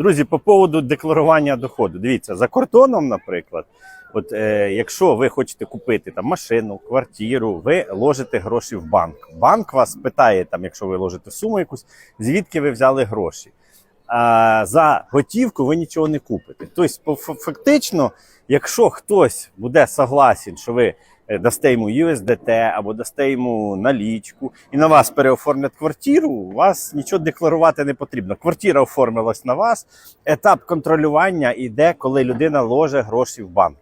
Друзі, по поводу декларування доходу. Дивіться, за кордоном, наприклад, от е, якщо ви хочете купити там машину, квартиру, ви ложите гроші в банк. Банк вас питає, там, якщо ви ложите суму якусь, звідки ви взяли гроші. За готівку ви нічого не купите. Тобто, фактично, якщо хтось буде согласен, що ви е, дасте йому USDT або дасте йому налічку і на вас переоформлять квартиру, у вас нічого декларувати не потрібно. Квартира оформилась на вас. Етап контролювання йде, коли людина ложе гроші в банк.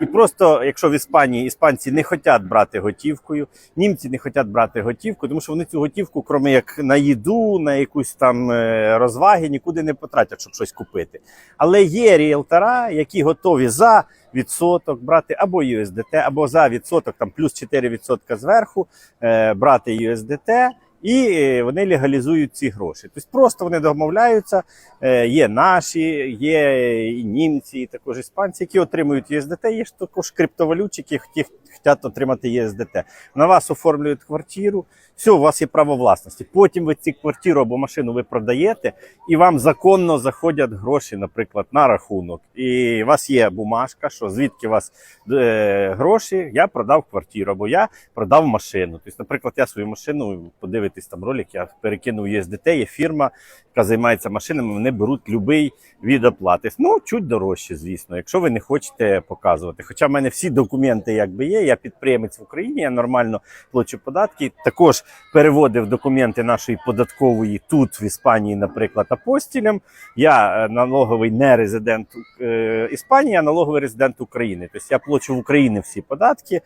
І просто, якщо в Іспанії іспанці не хочуть брати готівкою, німці не хочуть брати готівку, тому що вони цю готівку, крім як на їду, на якусь там е, розваги, нікуди не потратять, щоб щось купити. Але є ріелтора, які готові за відсоток брати або USDT, або за відсоток, там плюс 4% зверху, е, брати USDT. І е, вони легалізують ці гроші. Тобто просто вони домовляються. Е, Є наші, є і німці, і також іспанці, які отримують USDT. Є ж також криптовалютчики, які хочуть отримати USDT. На вас оформлюють квартиру. Все, у вас є право власності. Потім ви цю квартиру або машину ви продаєте, і вам законно заходять гроші, наприклад, на рахунок. І у вас є бумажка, що звідки у вас е, гроші, я продав квартиру, або я продав машину. Тобто, наприклад, я свою машину, подивитись там ролик, я перекинув USDT, є фірма, яка займається машинами, вони беруть будь-який від оплати. Ну, чуть дорожче, звісно, якщо ви не хочете показувати. Хоча в мене всі документи якби є, я підприємець в Україні, я нормально плачу податки. Також переводив документи нашої податкової тут, в Іспанії, наприклад, апостілям. Я е, налоговий не резидент е, Іспанії, а налоговий резидент України. Тобто я плачу в Україні всі податки.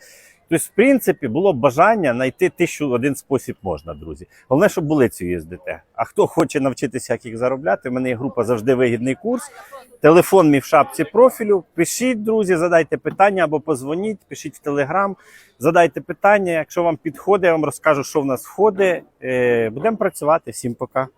Тобто, в принципі, було бажання знайти тисячу один спосіб можна, друзі. Головне, щоб були ці USDT. А хто хоче навчитися, як їх заробляти, в мене є група завжди вигідний курс. Телефон мій в шапці профілю. Пишіть, друзі, задайте питання або позвоніть, пишіть в Телеграм, задайте питання. Якщо вам підходить, я вам розкажу, що в нас входить. Е, Будемо працювати. Всім пока.